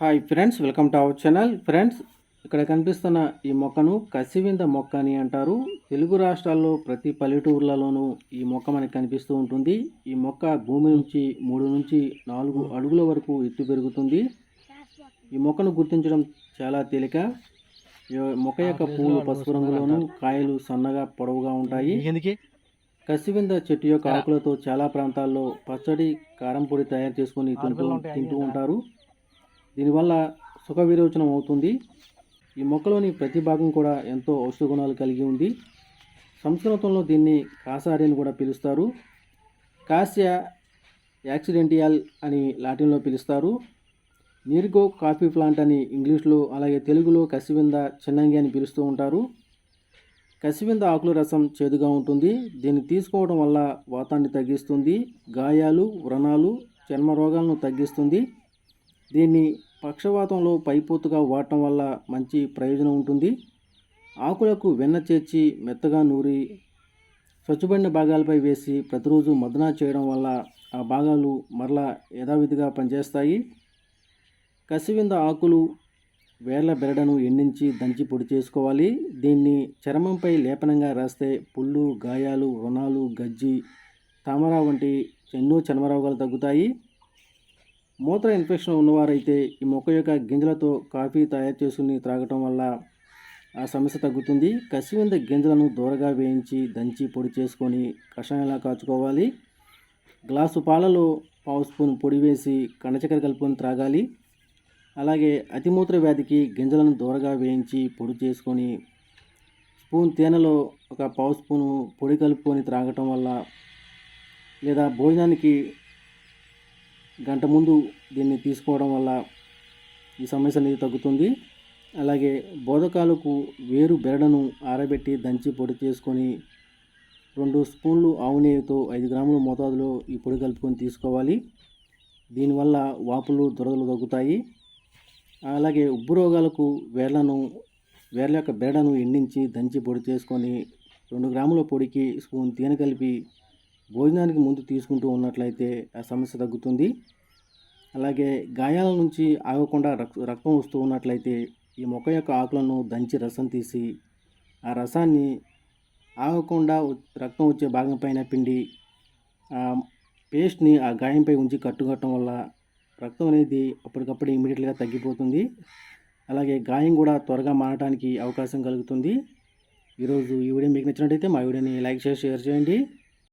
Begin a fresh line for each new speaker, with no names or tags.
Hi friends welcome to our channel friends ఇక్కడ కనిపిస్తున్న ఈ మొక్కను కసివింద మొక్క అని అంటారు. తెలుగు రాష్ట్రాల్లో ప్రతి పల్లెటూర్లలోనూ ఈ మొక్క మనకి కనిపిస్తూ ఉంటుంది. ఈ మొక్క భూమి నుంచి మూడు నుంచి నాలుగు అడుగుల వరకు ఎత్తు పెరుగుతుంది. ఈ మొక్కను గుర్తించడం చాలా తేలిక. మొక్క యొక్క పువ్వులు పసుపు రంగులోను కాయలు సన్నగా పొడవుగా ఉంటాయి. కసివింద చెట్టు యొక్క ఆకులతో చాలా ప్రాంతాల్లో పచ్చడి కారం పొడి తయారు చేసుకొని తింటూ తింటూ ఉంటారు. దీనివల్ల సుఖ విరోచనం అవుతుంది. ఈ మొక్కలోని ప్రతి భాగం కూడా ఎంతో ఔషధ గుణాలు కలిగి ఉంది. సంస్కృతంలో దీన్ని కాసారి అని కూడా పిలుస్తారు. కాస్య యాక్సిడెంటియల్ అని లాటిన్లో పిలుస్తారు. నీర్గో కాఫీ ప్లాంట్ అని ఇంగ్లీష్లో అలాగే తెలుగులో కసివింద చిన్నంగి అని పిలుస్తూ ఉంటారు. కసివింద ఆకుల రసం చేదుగా ఉంటుంది. దీన్ని తీసుకోవడం వల్ల వాతాన్ని తగ్గిస్తుంది. గాయాలు వ్రణాలు చర్మ రోగాలను తగ్గిస్తుంది. దీన్ని పక్షవాతంలో పైపోతుగా వాడటం వల్ల మంచి ప్రయోజనం ఉంటుంది. ఆకులకు వెన్న చేర్చి మెత్తగా నూరి స్వచ్ఛబడిన భాగాలపై వేసి ప్రతిరోజు మదన చేయడం వల్ల ఆ భాగాలు మరలా యథావిధిగా పనిచేస్తాయి. కసివింద ఆకులు వేర్ల బెరడను ఎండించి దంచి పొడి చేసుకోవాలి. దీన్ని చర్మంపై లేపనంగా రాస్తే పుళ్ళు గాయాలు రుణాలు గజ్జి తామర వంటి ఎన్నో చర్మరోగాలు తగ్గుతాయి. మూత్ర ఇన్ఫెక్షన్ ఉన్నవారైతే ఈ మొక్క యొక్క గింజలతో కాఫీ తయారు చేసుకుని త్రాగటం వల్ల ఆ సమస్య తగ్గుతుంది. కసివింద గింజలను దూరగా వేయించి దంచి పొడి చేసుకొని కషాయంలా కాచుకోవాలి. గ్లాసు పాలలో పావు స్పూన్ పొడి వేసి కండచక్కెర కలుపుకొని త్రాగాలి. అలాగే అతిమూత్ర వ్యాధికి గింజలను దూరగా వేయించి పొడి చేసుకొని స్పూన్ తేనెలో ఒక పావు స్పూను పొడి కలుపుకొని త్రాగటం వల్ల లేదా భోజనానికి గంట ముందు దీన్ని తీసుకోవడం వల్ల ఈ సమస్య అనేది తగ్గుతుంది. అలాగే బోధకాలకు వేరు బెరడను ఆరబెట్టి దంచి పొడి చేసుకొని రెండు స్పూన్లు ఆవు నెయ్యితో ఐదు గ్రాముల మోతాదులో ఈ పొడి కలుపుకొని తీసుకోవాలి. దీనివల్ల వాపులు దురదలు తగ్గుతాయి. అలాగే ఉబ్బు రోగాలకు వేర్లను వేర్ల యొక్క బెరడను ఎండించి దంచి పొడి చేసుకొని రెండు గ్రాముల పొడికి స్పూన్ తేనె కలిపి భోజనానికి ముందు తీసుకుంటూ ఉన్నట్లయితే ఆ సమస్య తగ్గుతుంది. అలాగే గాయాల నుంచి ఆగకుండా రక్ రక్తం వస్తూ ఉన్నట్లయితే ఈ మొక్క యొక్క ఆకులను దంచి రసం తీసి ఆ రసాన్ని ఆగకుండా రక్తం వచ్చే భాగం పైన పిండి ఆ పేస్ట్ని ఆ గాయంపై ఉంచి కట్టుకట్టడం వల్ల రక్తం అనేది అప్పటికప్పుడు ఇమీడియట్గా తగ్గిపోతుంది. అలాగే గాయం కూడా త్వరగా మారడానికి అవకాశం కలుగుతుంది. ఈరోజు ఈ వీడియో మీకు నచ్చినట్టయితే మా వీడియోని లైక్ చేసి షేర్ చేయండి.